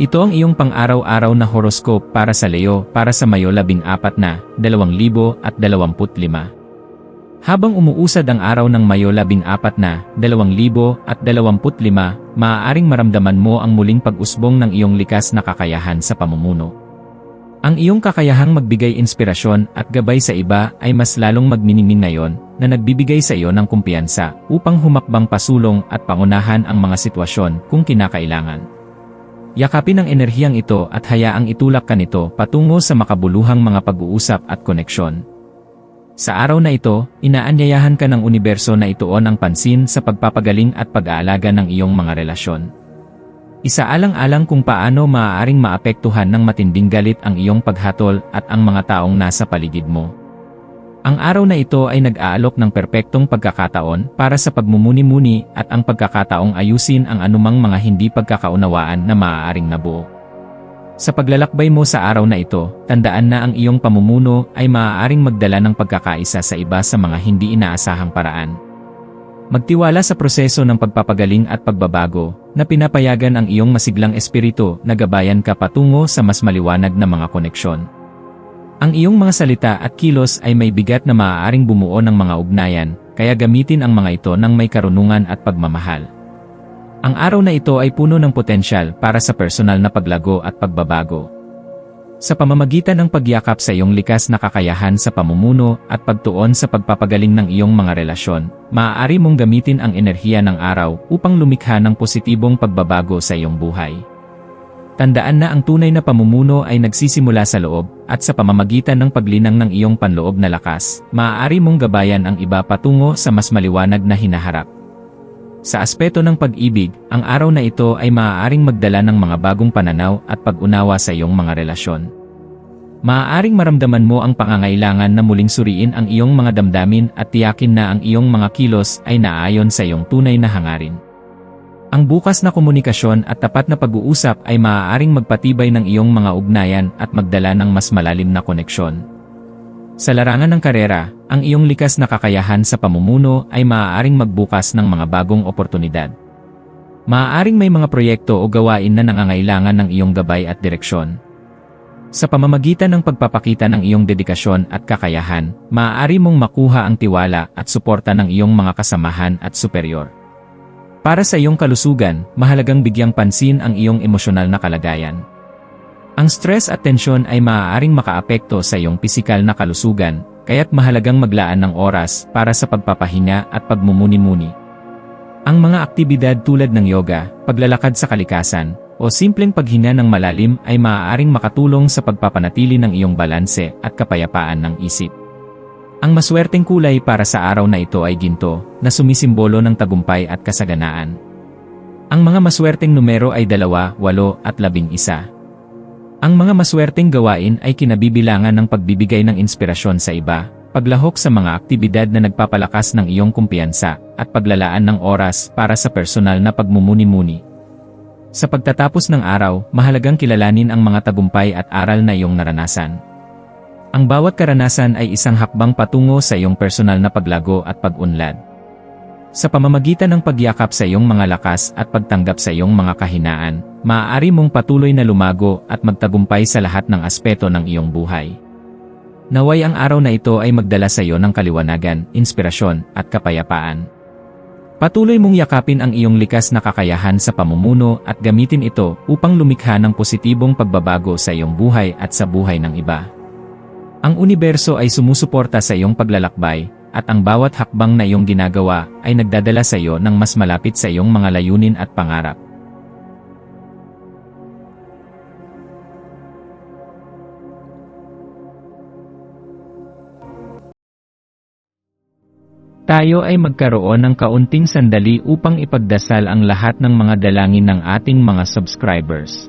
Ito ang iyong pang-araw-araw na horoscope para sa Leo para sa Mayo 14 na 2025. Habang umuusad ang araw ng Mayo 14 na 2025, maaaring maramdaman mo ang muling pag-usbong ng iyong likas na kakayahan sa pamumuno. Ang iyong kakayahang magbigay inspirasyon at gabay sa iba ay mas lalong magniningning ngayon na nagbibigay sa iyo ng kumpiyansa upang humakbang pasulong at pangunahan ang mga sitwasyon kung kinakailangan. Yakapin ang enerhiyang ito at hayaang itulak ka nito patungo sa makabuluhang mga pag-uusap at koneksyon. Sa araw na ito, inaanyayahan ka ng universo na ituon ang pansin sa pagpapagaling at pag-aalaga ng iyong mga relasyon. Isaalang-alang kung paano maaaring maapektuhan ng matinding galit ang iyong paghatol at ang mga taong nasa paligid mo. Ang araw na ito ay nag-aalok ng perpektong pagkakataon para sa pagmumuni-muni at ang pagkakataong ayusin ang anumang mga hindi pagkakaunawaan na maaaring nabuo. Sa paglalakbay mo sa araw na ito, tandaan na ang iyong pamumuno ay maaaring magdala ng pagkakaisa sa iba sa mga hindi inaasahang paraan. Magtiwala sa proseso ng pagpapagaling at pagbabago na pinapayagan ang iyong masiglang espiritu na gabayan ka patungo sa mas maliwanag na mga koneksyon. Ang iyong mga salita at kilos ay may bigat na maaaring bumuo ng mga ugnayan, kaya gamitin ang mga ito ng may karunungan at pagmamahal. Ang araw na ito ay puno ng potensyal para sa personal na paglago at pagbabago. Sa pamamagitan ng pagyakap sa iyong likas na kakayahan sa pamumuno at pagtuon sa pagpapagaling ng iyong mga relasyon, maaari mong gamitin ang enerhiya ng araw upang lumikha ng positibong pagbabago sa iyong buhay. Tandaan na ang tunay na pamumuno ay nagsisimula sa loob, at sa pamamagitan ng paglinang ng iyong panloob na lakas, maaari mong gabayan ang iba patungo sa mas maliwanag na hinaharap. Sa aspeto ng pag-ibig, ang araw na ito ay maaaring magdala ng mga bagong pananaw at pag-unawa sa iyong mga relasyon. Maaaring maramdaman mo ang pangangailangan na muling suriin ang iyong mga damdamin at tiyakin na ang iyong mga kilos ay naayon sa iyong tunay na hangarin. Ang bukas na komunikasyon at tapat na pag-uusap ay maaaring magpatibay ng iyong mga ugnayan at magdala ng mas malalim na koneksyon. Sa larangan ng karera, ang iyong likas na kakayahan sa pamumuno ay maaaring magbukas ng mga bagong oportunidad. Maaaring may mga proyekto o gawain na nangangailangan ng iyong gabay at direksyon. Sa pamamagitan ng pagpapakita ng iyong dedikasyon at kakayahan, maaari mong makuha ang tiwala at suporta ng iyong mga kasamahan at superior. Para sa iyong kalusugan, mahalagang bigyang pansin ang iyong emosyonal na kalagayan. Ang stress at tensyon ay maaaring makaapekto sa iyong pisikal na kalusugan, kaya't mahalagang maglaan ng oras para sa pagpapahinga at pagmumuni-muni. Ang mga aktibidad tulad ng yoga, paglalakad sa kalikasan, o simpleng paghinga ng malalim ay maaaring makatulong sa pagpapanatili ng iyong balanse at kapayapaan ng isip. Ang maswerteng kulay para sa araw na ito ay ginto, na sumisimbolo ng tagumpay at kasaganaan. Ang mga maswerteng numero ay 2, 8 at 11. Ang mga maswerteng gawain ay kinabibilangan ng pagbibigay ng inspirasyon sa iba, paglahok sa mga aktibidad na nagpapalakas ng iyong kumpiyansa, at paglalaan ng oras para sa personal na pagmumuni-muni. Sa pagtatapos ng araw, mahalagang kilalanin ang mga tagumpay at aral na iyong naranasan. Ang bawat karanasan ay isang hakbang patungo sa iyong personal na paglago at pag-unlad. Sa pamamagitan ng pagyakap sa iyong mga lakas at pagtanggap sa iyong mga kahinaan, maaari mong patuloy na lumago at magtagumpay sa lahat ng aspeto ng iyong buhay. Naway ang araw na ito ay magdala sa iyo ng kaliwanagan, inspirasyon, at kapayapaan. Patuloy mong yakapin ang iyong likas na kakayahan sa pamumuno at gamitin ito upang lumikha ng positibong pagbabago sa iyong buhay at sa buhay ng iba. Ang universo ay sumusuporta sa iyong paglalakbay, at ang bawat hakbang na iyong ginagawa ay nagdadala sa iyo ng mas malapit sa iyong mga layunin at pangarap. tayo ay magkaroon ng kaunting sandali upang ipagdasal ang lahat ng mga dalangin ng ating mga subscribers,